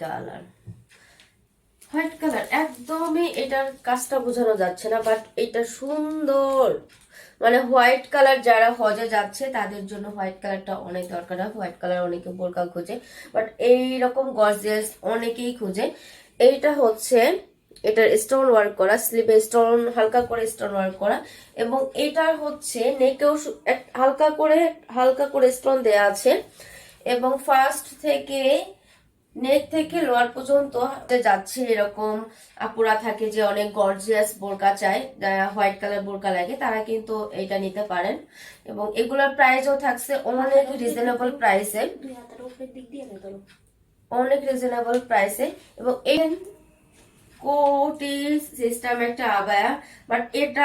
Colour white colour একদমই এটার কাজটা বোঝানো যাচ্ছে না বাট এটা সুন্দর। মানে হোয়াইট কালার যারা হজে যাচ্ছে, তাদের জন্য হোয়াইট কালারটা অনেক দরকার হয়। হোয়াইট কালার অনেকে বোরকা খোঁজে বাট এইরকম গর্জিয়াস অনেকেই খুঁজে। এইটা হচ্ছে এটার স্টোন ওয়ার্ক করা স্লিপে স্টোন হালকা করে স্টোন ওয়ার্ক করা, এবং এটার হচ্ছে নেকেও হালকা করে হালকা করে স্টোন দেয়া আছে। এবং ফার্স্ট থেকে নেক থেকে লোয়ার পর্যন্ত যাচ্ছে এরকম, আপুরা থাকে যে অনেক গর্জিয়াস বোরকা চায় হোয়াইট কালার বোরকা লাগে, তারা কিন্তু এটা নিতে পারেন। এবং এগুলোর প্রাইসও থাকছে অনেক রিজনেবল প্রাইসে অনেক রিজনেবল প্রাইসে এবং এই কোটি সিস্টেম একটা আবায়া বাট এটা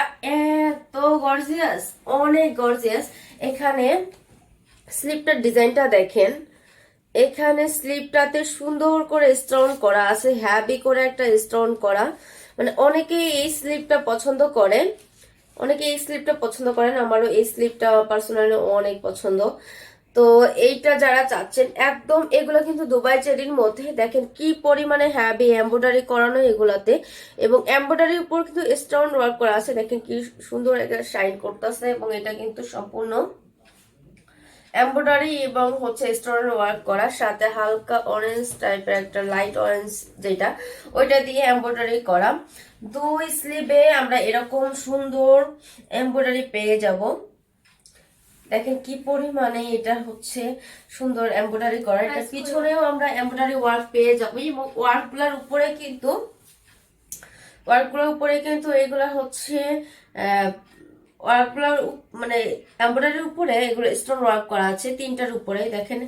এত গর্জিয়াস অনেক গর্জিয়াস এখানে স্লিপটার ডিজাইনটা দেখেন। এখানে স্লিপটাতে সুন্দর করে স্টোন করা আছে হ্যাভি করে একটা স্টোন করা। মানে অনেকেই এই স্লিপটা পছন্দ করেন। অনেকে এই স্লিপটা পছন্দ করেন, আমারও এই স্লিপটা পার্সোনালি অনেক পছন্দ। তো এইটা যারা চাচ্ছেন, একদম এগুলো কিন্তু দুবাই চেরির মধ্যে, দেখেন কি পরিমাণে হ্যাভি এমব্রয়ডারি করানো এগুলাতে। এবং এমব্রয়ডারির উপর কিন্তু স্টোন ওয়ার্ক করা আছে, দেখেন কি সুন্দর একটা শাইন করতেছে এবং এটা কিন্তু সম্পূর্ণ এমব্রয়ডারি এবং হচ্ছে স্টোন ওয়ার্ক করা সাথে হালকা অরেঞ্জ টাইপের একটা লাইট অরেঞ্জ যেটা ওইটা দিয়ে এমব্রয়ডারি করা। দুই স্লিভে আমরা এরকম সুন্দর এমব্রয়ডারি পেয়ে যাব। দেখেন কি পরিমাণে এটা হচ্ছে সুন্দর এমব্রয়ডারি করা। এটা পিছনেও আমরা এমব্রয়ডারি ওয়ার্ক পেয়ে যাব। এবং ওয়ার্কগুলোর উপরে কিন্তু ওয়ার্কগুলোর উপরে কিন্তু এগুলা হচ্ছে ওয়ার্কগুলোর মানে এমব্রয়ডারির উপরে এগুলো স্টোন ওয়ার্ক করা আছে, তিনটার উপরে। দেখেন,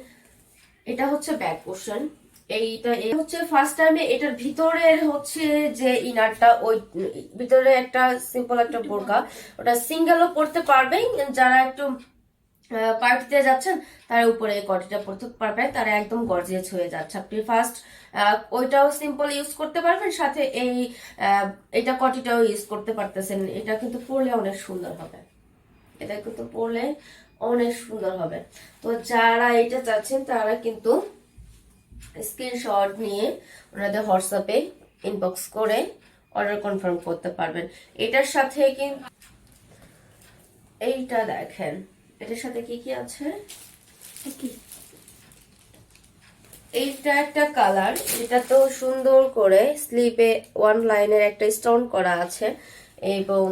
এটা হচ্ছে ব্যাক পোর্শন এইটা হচ্ছে ফার্স্ট টাইমে এটার ভিতরের হচ্ছে যে ইনারটা ওই ভিতরে একটা সিম্পল একটা বোরকা। ওটা সিঙ্গেলও পড়তে পারবে যারা একটু পার্টিতে যাচ্ছেন, তার উপরে এই কটিটা পড়তে পারবেন তারা একদম গর্জিয়াস হয়ে যাচ্ছে। আপনি ফার্স্ট ওইটাও সিম্পল ইউজ করতে পারবেন, সাথে এই এটা কটিটাও ইউজ করতে পারতেছেন। এটা কিন্তু পরলে অনেক সুন্দর হবে। এটা কিন্তু পরলে অনেক সুন্দর হবে। তো যারা এটা চাচ্ছেন, তারা কিন্তু স্ক্রিনশট নিয়ে ওনাদের হোয়াটসঅ্যাপে ইনবক্স করে অর্ডার কনফার্ম করতে পারবেন। এটার সাথে কিন্তু, এইটা দেখেন। এটার সাথে কি কি আছে? কি? এইটা একটা কালার এটা তো সুন্দর করে স্লিপে ওয়ান লাইনের একটা স্টোন করা আছে এবং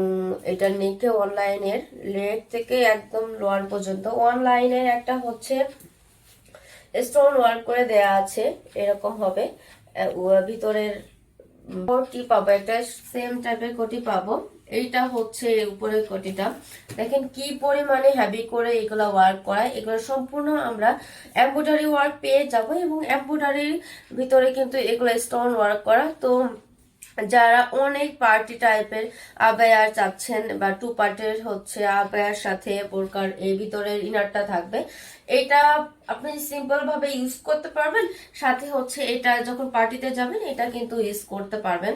এটা নেকে ওয়ান লাইনের লেগ থেকে একদম লোয়ার পর্যন্ত। ওয়ান লাইনের একটা হচ্ছে স্টোন ওয়ার্ক করে দেয়া আছে এরকম হবে। ভিতরের কোটি পাবো একটা সেম টাইপের কোটি পাবো। এইটা হচ্ছে উপরের কোটিটা। দেখেন কি পরিমাণে হ্যাভি করে এগুলো ওয়ার্ক করা এগুলো সম্পূর্ণ আমরা এমব্রয়ডারি ওয়ার্ক পেয়ে যাব এবং এমব্রয়ডারির ভিতরে কিন্তু এগুলো স্টোন ওয়ার্ক করা। তো যারা অনেক পার্টি টাইপের আবায়ার চাচ্ছেন বা টু পার্টের হচ্ছে আবায়ার সাথে বোরকার এই ভিতরের ইনারটা থাকবে, এটা আপনি সিম্পল ভাবে ইউজ করতে পারবেন। সাথে হচ্ছে এটা যখন পার্টিতে যাবেন, এটা কিন্তু ইউজ করতে পারবেন।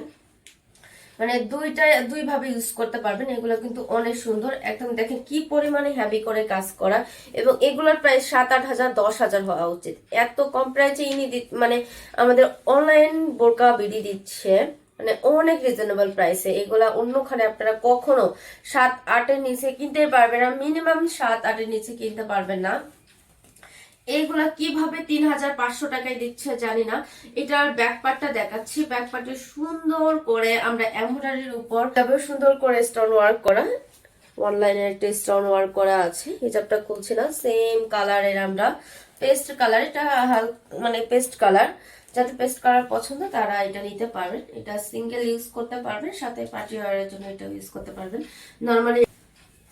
মানে দুইটা দুই ভাবে ইউজ করতে পারবেন। এগুলো কিন্তু অনেক সুন্দর। একদম দেখেন কি পরিমাণে হ্যাভি করে কাজ করা। এবং এগুলোর প্রায় সাত আট হাজার, দশ হাজার হওয়া উচিত। এত কম প্রাইসে ইনি মানে আমাদের অনলাইন বোরকা বিডি দিচ্ছে। মানে অনেক রিজনেবল প্রাইসে এগুলা অন্যখানে আপনারা কখনো সাত আটের নিচে কিনতে পারবেন না। মিনিমাম সাত আটের নিচে কিনতে পারবেন না। এইগুলা কীভাবে তিন হাজার পাঁচশো টাকায় দিচ্ছে জানি না। এটার ব্যাকপার্টটা দেখাচ্ছি। ব্যাকপার্টে সুন্দর করে আমরা এমব্রয়ডারির উপর তবে সুন্দর করে স্টোন ওয়ার্ক করা অনলাইনে একটা স্টোন ওয়ার্ক করা আছে। হিজাবটা খুলছে না সেম কালারের আমরা পেস্ট কালার এটা মানে পেস্ট কালার যাতে পেস্ট কালার পছন্দ, তারা এটা নিতে পারবেন এটা সিঙ্গেল ইউজ করতে পারবেন, সাথে পার্টি ওয়ারের জন্য এটা ইউজ করতে পারবেন। নর্মালি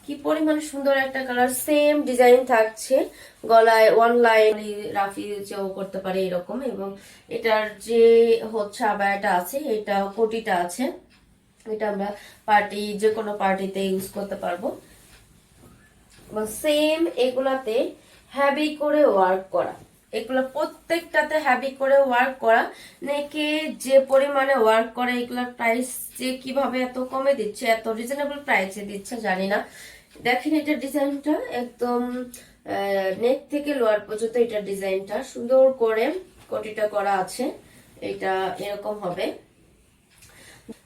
কি পরিমাণে সুন্দর একটা কালার সেম ডিজাইন থাকছে। গলায় ওয়ান লাইন রাফি চেও করতে পারে এরকম এবং এটার যে হচ্ছে আবায়াটা আছে, এটা কোটিটা আছে। এটা আমরা পার্টি যে কোনো পার্টিতে ইউজ করতে পারব। সেম এগুলাতে হ্যাবি করে ওয়ার্ক করা। এগুলো প্রত্যেকটাতে হ্যাবি করে ওয়ার্ক করা। নেকে যে পরিমাণে ওয়ার্ক করে, এগুলোর প্রাইস যে কীভাবে এত কমে দিচ্ছে, এত রিজনেবল প্রাইসে দিচ্ছে, জানি না। দেখেন এটার ডিজাইনটা একদম নেক থেকে লোয়ার পর্যন্ত এটার ডিজাইনটা সুন্দর করে কোটিটা করা আছে। এটা এরকম হবে।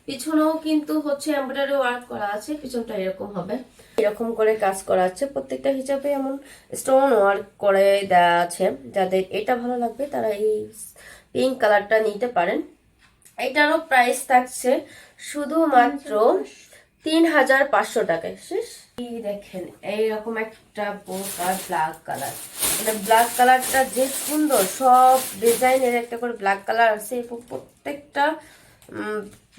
পিছনেও কিন্তু হচ্ছে এমব্রয়ডারি ওয়ার্ক করা আছে, পিছনটা এরকম হবে। এরকম করে কাজ করা আছে। প্রত্যেকটা হিসাবে এমন স্টোন ওয়ার্ক করে দেওয়া আছে। যাদের এটা ভালো লাগবে, তারা এই পিঙ্ক কালারটা নিতে পারেন। এটারও প্রাইস থাকছে শুধুমাত্র তিন হাজার পাঁচশো টাকায়, শেষ। এই দেখেন, এইরকম একটা বোরকা ব্ল্যাক কালার মানে ব্ল্যাক কালারটা যে সুন্দর, সব ডিজাইনের একটা করে ব্ল্যাক কালার আছে প্রত্যেকটা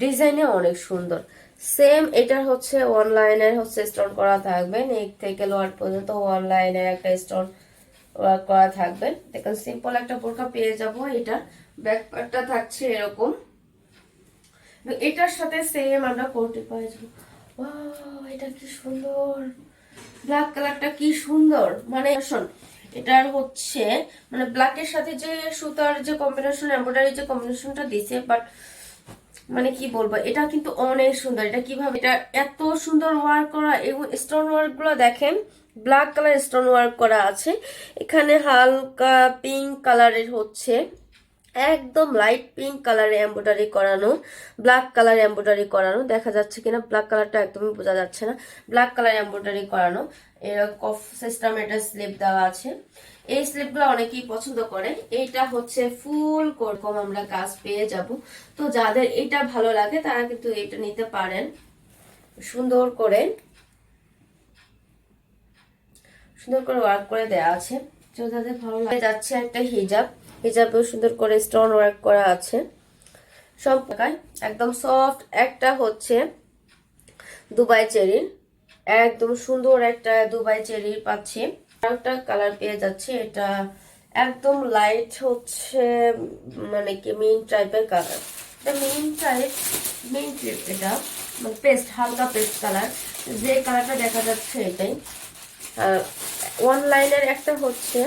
ডিজাইনে অনেক সুন্দর। সেম এটার হচ্ছে অনলাইনের হচ্ছে স্টোন করা থাকবে নেক থেকে লোয়ার পর্যন্ত অনলাইনের একটা স্টোন ওয়ার্ক করা থাকবে। দেখেন সিম্পল একটা বোরকা পেয়ে যাব, এটা ব্যাক থাকছে এরকম। এটার সাথে সেম আমরা কোটি পেয়ে যাব? এটা কি সুন্দর। ব্ল্যাক কালারটা কি সুন্দর। মানে শোন, এটার হচ্ছে মানে ব্ল্যাকের সাথে যে সুতার যে কম্বিনেশন এমব্রয়ডারি যে কম্বিনেশনটা দিছে বাট মানে কি বলব, এটা কিন্তু অনেক সুন্দর। এটা কীভাবে, এটা এত সুন্দর ওয়ার্ক করা, এবং স্টোন ওয়ার্কগুলো দেখেন ব্ল্যাক কালার স্টোন ওয়ার্ক করা আছে। এখানে হালকা পিঙ্ক কালারের হচ্ছে একদম লাইট পিঙ্ক কালারে এমব্রয়ডারি করানো ব্ল্যাক কালার এমব্রয়ডারি করানো, দেখা যাচ্ছে কিনা ব্ল্যাক কালারটা একদমই বোঝা যাচ্ছে না। ব্ল্যাক কালার এমব্রয়ডারি করানো, এর কফ সিস্টেম এটা স্লিপ দেওয়া আছে। এই স্লিপগুলো অনেকেই পছন্দ করে। এইটা হচ্ছে ফুল কোরকম আমরা কাজ পেয়ে যাব। তো যাদের এটা ভালো লাগে, তারা কিন্তু এটা নিতে পারেন। সুন্দর করে সুন্দর করে ওয়ার্ক করে দেওয়া আছে। তো ভালো লাগে, যাচ্ছে একটা হিজাব হিজাবেও সুন্দর করে স্টোন ওয়ার্ক করা আছে। সব টাকায় একদম সফট একটা হচ্ছে দুবাই চেরির। একদম সুন্দর একটা দুবাই চেরি পাচ্ছি। একটা কালার পেয়ে যাচ্ছে, এটা একদম লাইট হচ্ছে মানে কি মিন টাইপের কালার এটা মিন টাইপ মিন টাইপ এটা মানে পেস্ট হালকা পেস্ট কালার যে কালারটা দেখা যাচ্ছে এটাই। আর ওয়ান লাইনের একটা হচ্ছে